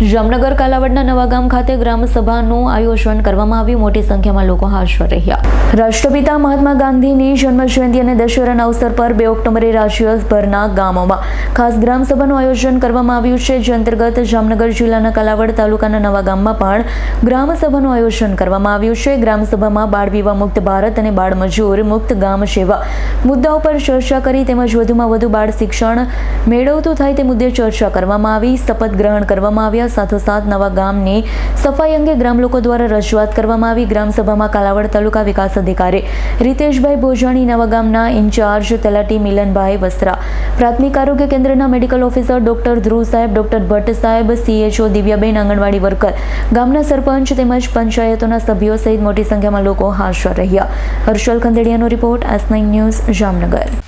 જામનગર કાલાવડના નવાગામ ખાતે ગ્રામસભાનું આયોજન કરવામાં આવ્યું. મોટી સંખ્યામાં લોકો હાજર રહ્યા. રાષ્ટ્રપિતા મહાત્મા ગાંધીની જન્મજયંતિ અને દશેરાના અવસર પર બે ઓક્ટોબરે રાજ્યભરના ગામોમાં ખાસ ગ્રામસભાનું આયોજન કરવામાં આવ્યું છે. જે અંતર્ગત જામનગર જિલ્લાના કાલાવડ તાલુકાના નવા ગામમાં પણ ગ્રામસભાનું આયોજન કરવામાં આવ્યું છે. ગ્રામસભામાં બાળ વિવાહ મુક્ત ભારત અને બાળ મજૂર મુક્ત ગામ સેવા મુદ્દાઓ પર ચર્ચા કરી તેમજ વધુમાં વધુ બાળ શિક્ષણ મેળવતું થાય તે મુદ્દે ચર્ચા કરવામાં આવી. શપથ ગ્રહણ કરવામાં આવ્યા. સાથોસાથ નવા ગામની સફાઈ અંગે ગ્રામ દ્વારા રજૂઆત કરવામાં આવી. ગ્રામસભામાં કાલાવડ તાલુકા વિકાસ અધિકારી રીતેશભાઈ ભોજાણી, નવા ગામના ઇન્ચાર્જ તલાટી મિલનભાઈ વસ્ત્રા, પ્રાથમિક આરોગ્ય કેન્દ્રના મેડિકલ ઓફિસર ડોક્ટર ધ્રુવ સાહેબ, ડોક્ટર ભટ્ટ સાહેબ સીએચઓ દિવ્યાબેન, આંગણવાડી વર્કર, ગામના સરપંચ તેમજ પંચાયતોના સભ્યો સહિત મોટી સંખ્યામાં લોકો હાજર રહ્યા. Harshal ખંદેડિયાનો report S nine news Jamnagar.